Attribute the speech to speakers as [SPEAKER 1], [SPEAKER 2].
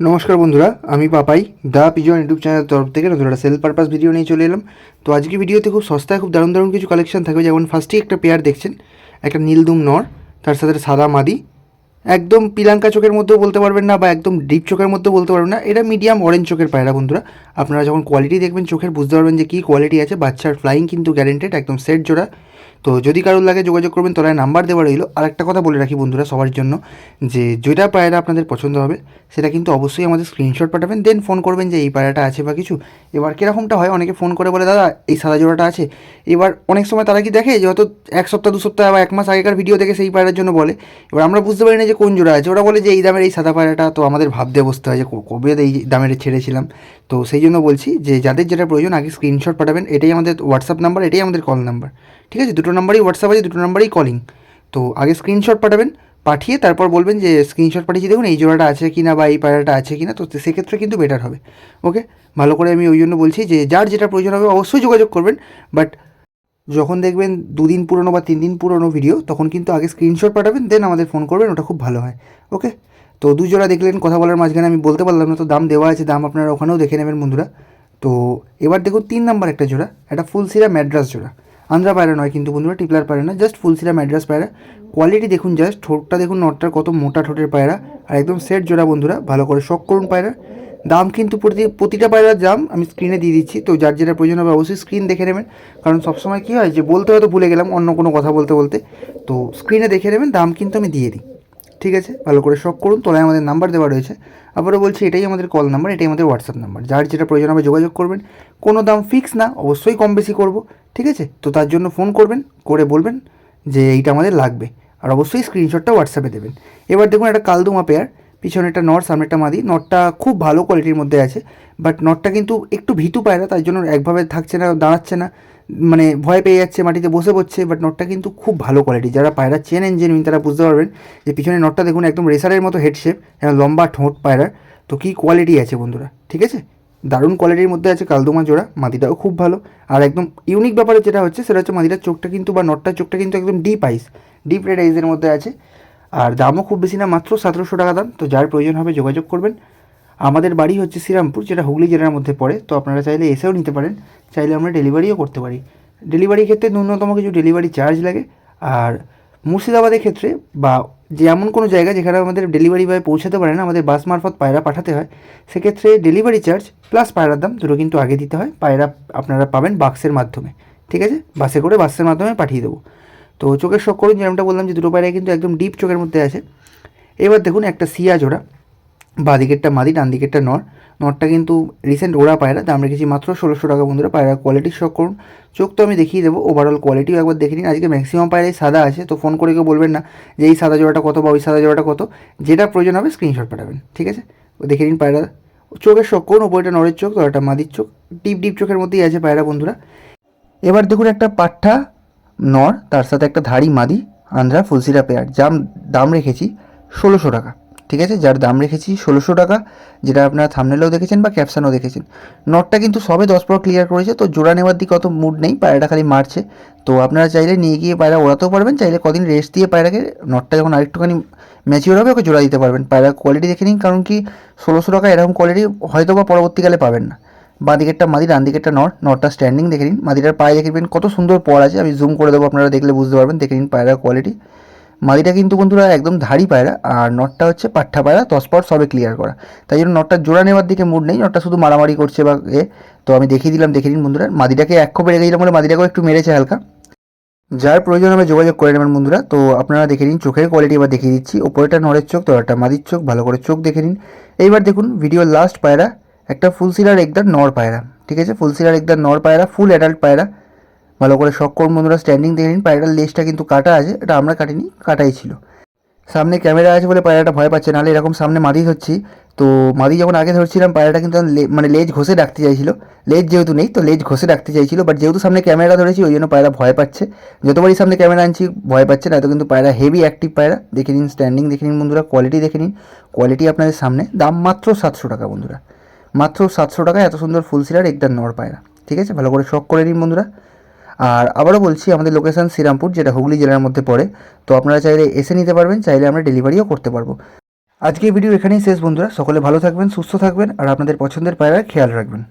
[SPEAKER 1] নমস্কার বন্ধুরা, আমি পাপাই, দা পিজন ইউটিউব চ্যানেলের তরফ থেকে নতুন একটা সেল পারপাস ভিডিও নিয়ে চলে এলাম। তো আজকে ভিডিওতে খুব সস্তায়, খুব দারুণ দারুণ কিছু কালেকশন থাকবে। যেমন ফার্স্টেই একটা পেয়ার দেখছেন, একটা নীলদুম নর, তার সাথে সাদা মাদি একদম পিলাঙ্কা চোখের মধ্যেও বলতে পারবেন না বা একদম ডিপ চোখের মধ্যেও বলতে পারবেন না। এটা মিডিয়াম অরেঞ্জ চোখের পায়রা বন্ধুরা। আপনারা যখন কোয়ালিটি দেখবেন চোখের, বুঝতে পারবেন যে কী কোয়ালিটি আছে। বাচ্চার ফ্লাইং কিন্তু গ্যারেন্টেড একদম সেট জোড়া। তো যদি কারোর লাগে যোগাযোগ করবেন তলায় নাম্বার দেওয়া রইল। আর একটা কথা বলে রাখি বন্ধুরা সবার জন্য, যে যেটা পায়রা আপনাদের পছন্দ হবে, সেটা কিন্তু অবশ্যই আমাদের স্ক্রিনশট পাঠাবেন দেন ফোন করবেন যে এই পায়রাটা আছে বা কিছু। এবার কীরকমটা হয়, অনেকে ফোন করে বলে, দাদা, এই সাদা জোড়াটা আছে। এবার অনেক সময় তারা কি দেখে, যে হয়তো এক সপ্তাহ, দু সপ্তাহ বা এক মাস আগেকার ভিডিও দেখে সেই পায়রার জন্য বলে। এবার আমরা বুঝতে পারি না যে কোন জোড়া আছে? ওরা বলে যে এই দামের এই সাদা পায়রাটা তো আমাদের ভাবতে বসতে হয় যে কবে এই দামের ছেড়েছিলাম। তো সেই জন্য বলছি যে যাদের যেটা প্রয়োজন আগে স্ক্রিনশট পাঠাবেন। এটাই আমাদের হোয়াটসঅ্যাপ নাম্বার এটাই আমাদের কল নাম্বার ঠিক আছে? দুটো নাম্বারই হোয়াটসঅ্যাপ আছে, দুটো নাম্বারই কলিং তো আগে স্ক্রিনশট পাঠাবেন, পাঠিয়ে তারপর বলবেন যে স্ক্রিনশট পাঠিয়েছি। দেখুন এই জোড়াটা আছে কি না বা এই পায়রাটা আছে কি না তো সেক্ষেত্রে কিন্তু বেটার হবে। ওকে ভালো করে আমি ওই জন্য বলছি যে যার যেটা প্রয়োজন হবে অবশ্যই যোগাযোগ করবেন। বাট যখন দেখবেন দুদিন পুরনো বা তিন দিন পুরনো ভিডিও তখন কিন্তু আগে স্ক্রিনশট পাঠাবেন দেন আমাদের ফোন করবেন, ওটা খুব ভালো হয়। ওকে তো দুজোড়া দেখলেন, কথা বলার মাঝখানে আমি বলতে পারলাম না, তো দাম দেওয়া আছে, দাম আপনারা ওখানেও দেখে নেবেন বন্ধুরা। তো এবার দেখুন, তিন নাম্বার একটা জোড়া, একটা ফুলসিরা ম্যাড্রাস জোড়া। আন্ধ্রা পায়রা নয় কিন্তু বন্ধুরা, টিপলার পায়রা না জাস্ট ফুলসিরা ম্যাড্রাস পায়রা। কোয়ালিটি দেখুন জাস্ট ঠোঁটটা দেখুন নটটার কত মোটা ঠোঁটের পায়রা। আর একদম সেট জোড়া বন্ধুরা, ভালো করে শখ করুন পায়রা দাম কিন্তু প্রতি প্রতিটা পায়রার দাম আমি স্ক্রিনে দিয়ে দিচ্ছি। তো যার যেটা প্রয়োজন হবে অবশ্যই স্ক্রিন দেখে নেবেন। কারণ সবসময় কী হয় যে, বলতে হয়তো ভুলে গেলাম অন্য কোনো কথা বলতে বলতে। তো স্ক্রিনে দেখে নেবেন, দাম কিন্তু আমি দিয়ে দিই। ঠিক আছে? ভালো করে শখ করুন, তোলায় আমাদের নাম্বার দেওয়া রয়েছে। আবারও বলছি, এটাই আমাদের কল নাম্বার এটাই আমাদের হোয়াটসঅ্যাপ নাম্বার যার যেটা প্রয়োজন হবে যোগাযোগ করবেন। কোনো দাম ফিক্স না, অবশ্যই কম বেশি করব। ঠিক আছে? তো তার জন্য ফোন করবেন, করে বলবেন যে, এইটা আমাদের লাগবে। আর অবশ্যই স্ক্রিনশটটা হোয়াটসঅ্যাপে দেবেন। এবার দেখুন, একটা কালদুমা পেয়ার পিছনে একটা নট একটা মাদি। নটটা খুব ভালো কোয়ালিটির মধ্যে আছে বাট নটটা কিন্তু একটু ভীতু পায়রা, তার জন্য একভাবে থাকছে না, দাঁড়াচ্ছে না মানে ভয় পেয়ে যাচ্ছে, মাটিতে বসে পড়ছে বাট নটটা কিন্তু খুব ভালো কোয়ালিটি যারা পায়রা চেনেন জেনুইন তারা বুঝতে পারবেন যে পিছনে নটটা দেখুন একদম রেসারের মতো হেড শেপ লম্বা ঠোঁট পায়রার তো কী কোয়ালিটি আছে বন্ধুরা, ঠিক আছে? দারুণ কোয়ালিটির মধ্যে আছে কালদোমা জোড়া মাদিটাও খুব ভালো। আর একদম ইউনিক ব্যাপারে যেটা হচ্ছে, সেটা হচ্ছে মাদিটার চোখটা কিন্তু বা নটটার চোখটা কিন্তু একদম ডিপ আইস ডিপ রেড আইসের মধ্যে আছে। আর দামও খুব বেশি না, মাত্র সতেরোশো টাকা দাম। তো যার প্রয়োজন হবে যোগাযোগ করবেন। আমাদের বাড়ি হচ্ছে শ্রীরামপুর, যেটা হুগলি জেলার মধ্যে পড়ে। তো আপনারা চাইলে এসেও নিতে পারেন। চাইলে আমরা ডেলিভারিও করতে পারি। ডেলিভারির ক্ষেত্রে ন্যূনতম কিছু ডেলিভারি চার্জ লাগে। আর মুর্শিদাবাদের ক্ষেত্রে বা যে এমন কোনো জায়গা যেখানে আমাদের ডেলিভারি বয় পৌঁছাতে পারে না, আমাদের বাস মারফত পায়রা পাঠাতে হয়, সেক্ষেত্রে ডেলিভারি চার্জ প্লাস পায়রার দাম দুটো কিন্তু আগে দিতে হয়। পায়রা আপনারা পাবেন বাক্সের মাধ্যমে। ঠিক আছে? বাসে করে বাসের মাধ্যমে পাঠিয়ে দেবো। তো চোখের শখ করুন যেরকমটা বললাম যে দুটো পায়রা কিন্তু একদম ডিপ চোখের মধ্যে আছে। এবার দেখুন একটা সিয়া জোড়া বাঁ দিকেরটা মাদি ডান দিকেরটা নর। নরটা কিন্তু রিসেন্ট ওরা পায়রা, দাম রেখেছি মাত্র ষোলোশো টাকা বন্ধুরা। পায়রা কোয়ালিটি শখ করুন। চোখ তো আমি দেখিয়ে দেবো ওভারঅল কোয়ালিটিও একবার দেখে নিন। আজকে ম্যাক্সিমাম পায়রাই সাদা আছে, তো ফোন করে কেউ বলবেন না যে এই সাদা জোড়াটা কত বা ওই সাদা জোড়াটা কত। যেটা প্রয়োজন হবে স্ক্রিনশট পাঠাবেন, ঠিক আছে? দেখে নিন পায়রা। চোখের শখ করুন ওপরটা নরের চোখ তো একটা মাদির চোখ। ডিপ ডিপ চোখের মধ্যেই আছে পায়রা বন্ধুরা। এবার দেখুন একটা পাঠা নর, তার সাথে একটা ধাড়ি, মাদি, আন্ধ্রা ফুলসিরা পেয়ার যার দাম রেখেছি ষোলোশো টাকা, ঠিক আছে? যার দাম রেখেছি ষোলোশো টাকা, যেটা আপনারা থামনেলেও দেখেছেন বা ক্যাপশানও দেখেছেন। নটটা কিন্তু সবে দশ পর ক্লিয়ার করেছে, তো জোড়া নেওয়ার দিকে অত মুড নেই, পায়রাটা খালি মারছে। তো আপনারা চাইলে নিয়ে গিয়ে পায়রা ওড়াতেও পারবেন, চাইলে কদিন রেস্ট দিয়ে পায়রাকে নটটা যখন আরেকটুখানি ম্যাচিওর হবে ওকে জোড়া দিতে পারবেন। পায়রার কোয়ালিটি দেখে নিন, কারণ কি ষোলোশো টাকা এরকম কোয়ালিটি হয়তো বা পরবর্তীকালে পাবেন না। বাঁ দিকেরটা মাদি ডান দিকেরটা নট নটটা স্ট্যান্ডিং দেখে নিন। মাদিটার পায়ে দেখে নিন কত সুন্দর পর আছে। আমি জুম করে দেবো, আপনারা দেখলে বুঝতে পারবেন। দেখে নিন পায়রার কোয়ালিটি মাদিটা কিন্তু বন্ধুরা একদম ধাড়ি পায়রা, আর নটটা হচ্ছে পাঠা পায়রা পর সবে ক্লিয়ার করা। তাই জন্য নটটা জোড়া নেওয়ার দিকে মুড নেই নটটা শুধু মারামারি করছে বা এ। তো আমি দেখিয়ে দিলাম, দেখে নিন বন্ধুরা। মাদিটাকে এক খোপে রেখে দিলাম বলে মাদিটাকেও একটু মেরেছে হালকা। যার প্রয়োজন হবে যোগাযোগ করে নেবেন বন্ধুরা। তো আপনারা দেখে নিন চোখের কোয়ালিটি এবার দেখিয়ে দিচ্ছি। ওপরেটা নরের চোখ তো একটা মাদির চোখ, ভালো করে চোখ দেখে নিন। এইবার দেখুন ভিডিওর লাস্ট পায়রা। একটা ফুল সিলার একদার নর পায়রা, ঠিক আছে? ফুল সিলার একদার নর পায়রা ফুল অ্যাডাল্ট পায়রা। ভালো করে করুন বন্ধুরা স্ট্যান্ডিং দেখে নিন পায়রাটার লেজটা কিন্তু কাটা আছে, এটা আমরা কাটিনি, কাটাই ছিল। সামনে ক্যামেরা আছে বলে পায়রাটা ভয় পাচ্ছে, নাহলে এরকম সামনে মাদি ধরছি। তো মাদি যখন আগে ধরছিলাম, পায়রাটা কিন্তু মানে লেজ ঘষে ডাকতে চাইছিল। লেজ যেহেতু নেই, তো লেজ ঘষে ডাকতে চাইছিল বাট যেহেতু সামনে ক্যামেরা ধরেছি, ওই জন্য পায়রা ভয় পাচ্ছে। যতবারই সামনে ক্যামেরা আনছি, ভয় পাচ্ছে না তো কিন্তু পায়রা হেভি অ্যাক্টিভ পায়রা। দেখে নিন স্ট্যান্ডিং দেখে নিন বন্ধুরা কোয়ালিটি দেখে নিন। কোয়ালিটি আপনাদের সামনে, দাম মাত্র সাতশো টাকা বন্ধুরা। মাত্র সাতশো টাকা এত সুন্দর ফুল সিলার একদার নর পায়রা। ঠিক আছে? ভালো করে শখ করে নিন বন্ধুরা। আর আবারও বলছি, আমাদের লোকেশান শ্রীরামপুর, যেটা হুগলি জেলার মধ্যে পড়ে। তো আপনারা চাইলে এসে নিতে পারবেন, চাইলে আমরা ডেলিভারিও করতে পারব। আজকে ভিডিও এখানেই শেষ বন্ধুরা। সকলে ভালো থাকবেন, সুস্থ থাকবেন, আর আপনাদের পছন্দের পায়রার খেয়াল রাখবেন।